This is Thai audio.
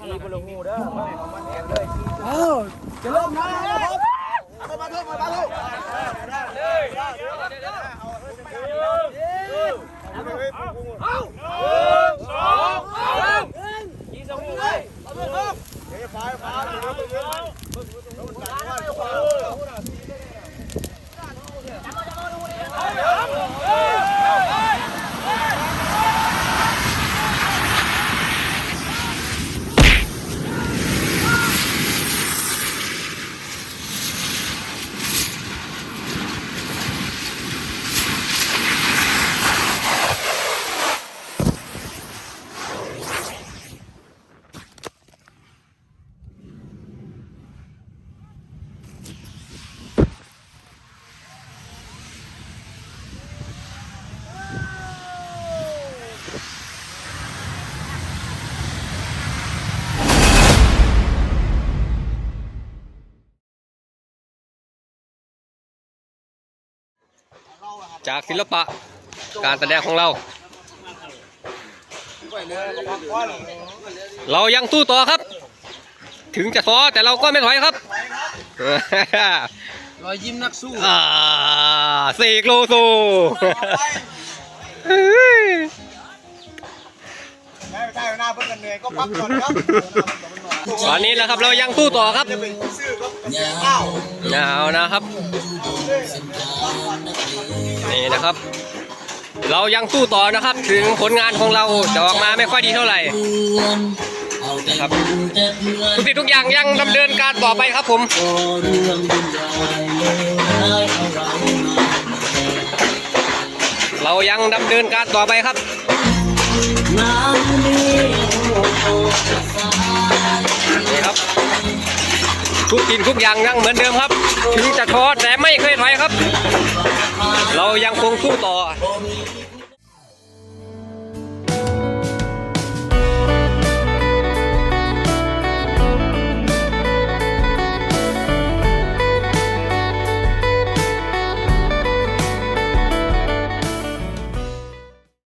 มีบลูฮูเด้อเอ้าจะเริ่มมาแล้วครับมามาเถอะมามาเถอะเอาหนึ่งสองสามยี่สิบเลยไปไป จากศิลปะการแสดงของเรา เรายังสู้ต่อครับ ถึงจะท้อแต่เราก็ไม่ถอยครับรอยยิ้มนักสู้อ่าเสกโลโซไม่ใช่หน้าเพื่อนเหนื่อยก็พักก่อนครับ ตอนนี้นะครับเรายังสู้ต่อครับชื่อครับข้าวหนาวนะครับ นี่นะครับ เรายังสู้ต่อนะครับ ถึงผลงานของเราจะออกมาไม่ค่อยดีเท่าไหร่ครับทุกสิ่งทุกอย่างยังดำเนินการต่อไปครับผมเรายังดำเนินการต่อไปครับ ทุกกินทุกอย่างยังเหมือนเดิมครับ ถึงจะท้อแต่ไม่เคยถอยครับ เรายังคงสู้ต่อ